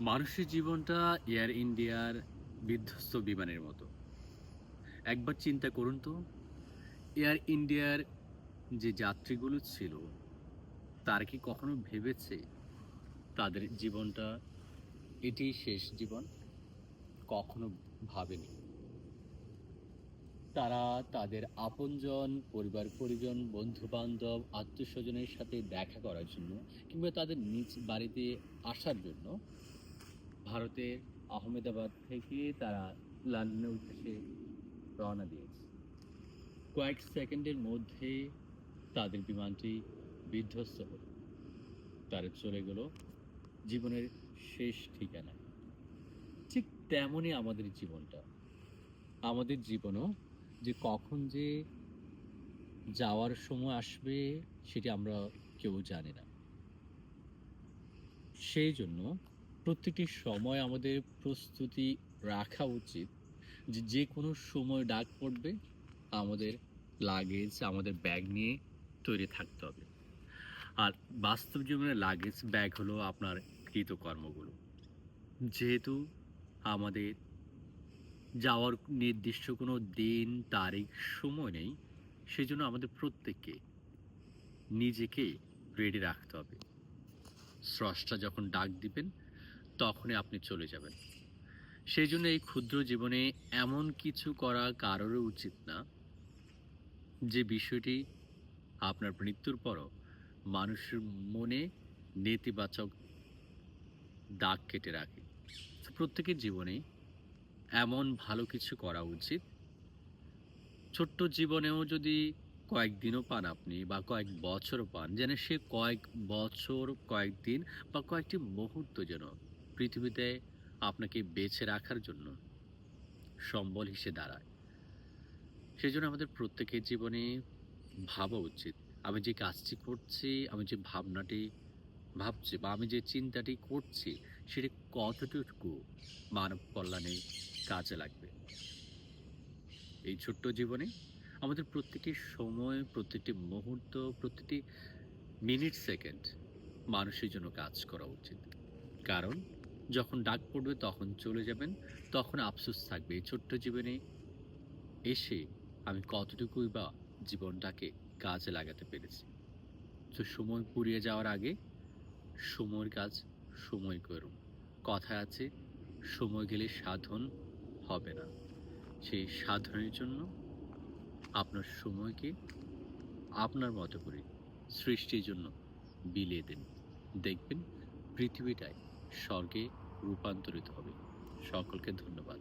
মানুষের জীবনটা এয়ার ইন্ডিয়ার বিধ্বস্ত বিমানের মতো। একবার চিন্তা করুন তো এয়ার ইন্ডিয়ার যে যাত্রীগুলো ছিল, তারা কি কখনো ভেবেছে তাদের জীবনটা এটি শেষ জীবন? কখনো ভাবেনি। তারা তাদের আপনজন, পরিবার, পরিজন বন্ধু বান্ধব আত্মীয় স্বজনের সাথে দেখা করার জন্য কিংবা তাদের নিজ বাড়িতে আসার জন্য ভারতের আহমেদাবাদ থেকে তারা লন্ডনের উদ্দেশ্যে রওনা দিয়েছে। কয়েক সেকেন্ডের মধ্যে তাদের বিমানটি বিধ্বস্ত হল। তারা চলে গেল জীবনের শেষ ঠিকানায়। ঠিক তেমনই আমাদের জীবনটা। আমাদের জীবনও যে কখন যে যাওয়ার সময় আসবে সেটি আমরা কেউ জানি না। সেই জন্য প্রত্যেকটি সময় আমাদের প্রস্তুতি রাখা উচিত যে যে কোনো সময় ডাক পড়বে, আমাদের লাগেজ আমাদের ব্যাগ নিয়ে তৈরি থাকতে হবে। আর বাস্তব জীবনে লাগেজ ব্যাগ হলো আপনার কৃতকর্মগুলো। যেহেতু আমাদের যাওয়ার নির্দিষ্ট কোনো দিন, তারিখ, সময় নেই, সেজন্য আমাদের প্রত্যেককে নিজেকে রেডি রাখতে হবে। স্রষ্টা যখন ডাক দিবেন তখনই আপনি চলে যাবেন। সেই জন্য এই ক্ষুদ্র জীবনে এমন কিছু করা কারোরও উচিত না যে বিষয়টি আপনার মৃত্যুর পরও মানুষের মনে নেতিবাচক দাগ কেটে রাখে। প্রত্যেকের জীবনে এমন ভালো কিছু করা উচিত। ছোট্ট জীবনেও যদি কয়েকদিনও পান আপনি বা কয়েক বছরও পান, যেন সে কয়েক বছর, কয়েকদিন বা কয়েকটি মুহূর্ত যেন পৃথিবীতে আপনাকে বেছে রাখার জন্য সম্বল হিসেবে দাঁড়ায়। সেই জন্য আমাদের প্রত্যেকের জীবনে ভাবা উচিত। আমি যে কাজটি করছি, আমি যে ভাবনাটি ভাবছি বা আমি যে চিন্তাটি করছি, সেটি কতটুকু মানব কল্যাণে কাজে লাগবে? এই ছোট্ট জীবনে আমাদের প্রত্যেকটি সময়, প্রত্যেকটি মুহূর্ত প্রতিটি মিনিট সেকেন্ড মানুষের জন্য কাজ করা উচিত। কারণ যখন ডাক পড়বে তখন চলে যাবেন, তখন আফসোস থাকবে। এই ছোট্ট জীবনে এসে আমি কতটুকুই বা জীবনটাকে কাজে লাগাতে পেরেছি। তো সময় পুড়িয়ে যাওয়ার আগে সময়ের কাজ সময় করুন। কথা আছে, সময় গেলে সাধন হবে না। সেই সাধনের জন্য আপনার সময়কে আপনার মতো করে সৃষ্টির জন্য বিলিয়ে দিন। দেখবেন পৃথিবীটাই স্বর্গে রূপান্তরিত হবে। সকলকে ধন্যবাদ।